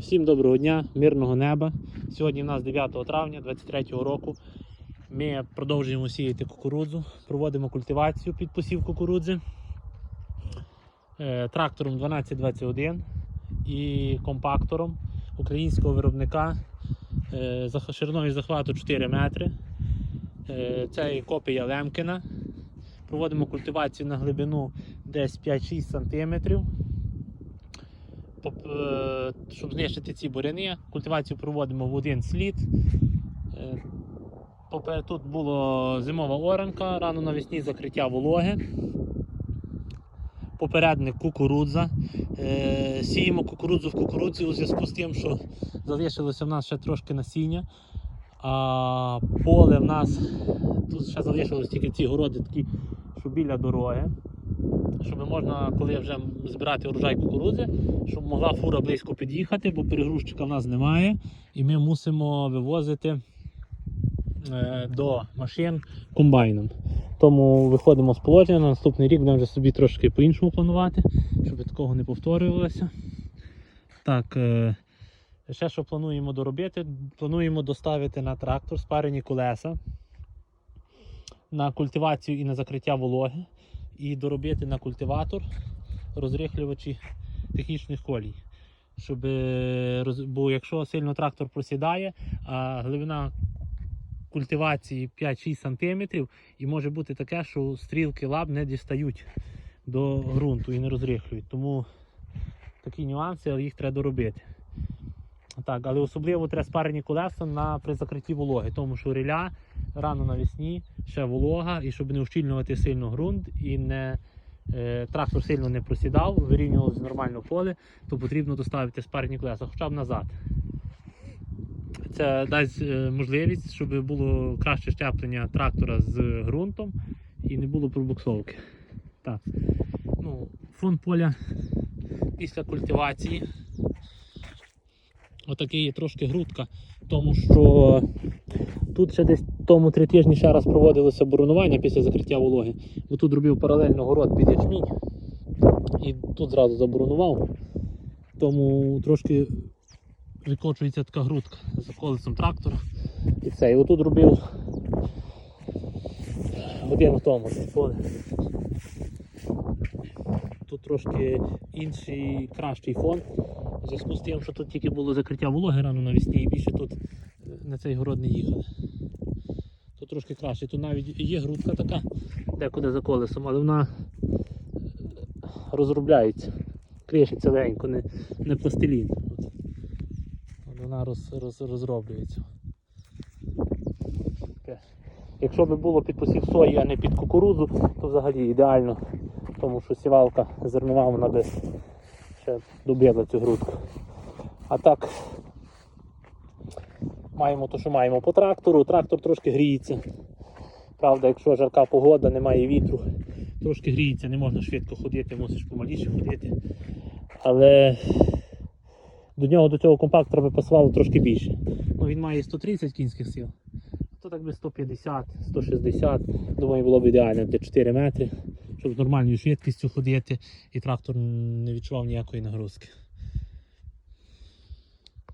Всім доброго дня, мирного неба. Сьогодні в нас 9 травня 2023 року. Ми продовжуємо сіяти кукурудзу, проводимо культивацію під посів кукурудзи Е, трактором 1221 і компактором українського виробника е, шириною захвату 4 метри. Е, Це копія Лемкіна. Проводимо культивацію на глибину десь 5-6 см. Е, щоб знищити ці буряни, культивацію проводимо в один слід. Е, Тут була зимова оранка, рано навесні закриття вологи. Попередник кукурудза. Е, Сіємо кукурудзу в кукурудзі у зв'язку з тим, що залишилося в нас ще трошки насіння. А поле в нас тут ще залишилось тільки ці городи такі, що біля дороги щоб можна, коли вже збирати урожай кукурудзи, щоб могла фура близько під'їхати, бо перегрузчика в нас немає, і ми мусимо вивозити е, до машин комбайном. Тому виходимо з положення, на наступний рік будемо вже собі трошки по-іншому планувати, щоб такого не повторювалося. Так, е, ще що плануємо доробити? Плануємо доставити на трактор спарені колеса на культивацію і на закриття вологи і доробити на культиватор розрихлювачі технічних колій. Щоб, е, бо якщо сильно трактор просідає, а глибина культивації 5-6 см, і може бути таке, що стрілки лап не дістають до ґрунту і не розрихлюють. Тому такі нюанси, але їх треба доробити. Так, але особливо треба спарені колеса на, при закритті вологи, тому що риля рано навесні, ще волога, і щоб не ущільнювати сильно ґрунт і не е, трактор сильно не просідав, вирівнювалося нормально поле, то потрібно доставити спарені колеса, хоча б назад. Це дасть е, можливість, щоб було краще щеплення трактора з ґрунтом і не було пробуксовки. Так. Ну, фон поля після культивації. Отакий є трошки грудка, тому що тут ще десь тому три тижні ще раз проводилося боронування після закриття вологи. Бо тут робив паралельно город під ячмінь і тут зразу заборонував. Тому трошки викочується така грудка за колесом трактора. І все. І отут робив годину тому. Тут трошки інший кращий фон. У зв'язку з тим, що тут тільки було закриття вологи рано навесні і більше тут на цей город не їхали. Тут трошки краще. Тут навіть є грудка така, декуди за колесом, але вона е, розробляється. Кришиться легенько, не, не пластилін. От. Вона роз, роз, розроблюється. Якщо б було під посів сої, а не під кукурудзу, то взагалі ідеально. Тому що сівалка зернова, вона би ще добила цю грудку. А так маємо те, що маємо по трактору. Трактор трошки гріється. Правда, якщо жарка погода, немає вітру, трошки гріється, не можна швидко ходити, мусиш помаліше ходити. Але до нього до цього компактора би пасувало трошки більше. Ну, він має 130 кінських сил. То так би 150, 160. Думаю, було б ідеально де 4 метри, щоб з нормальною швидкістю ходити і трактор не відчував ніякої нагрузки.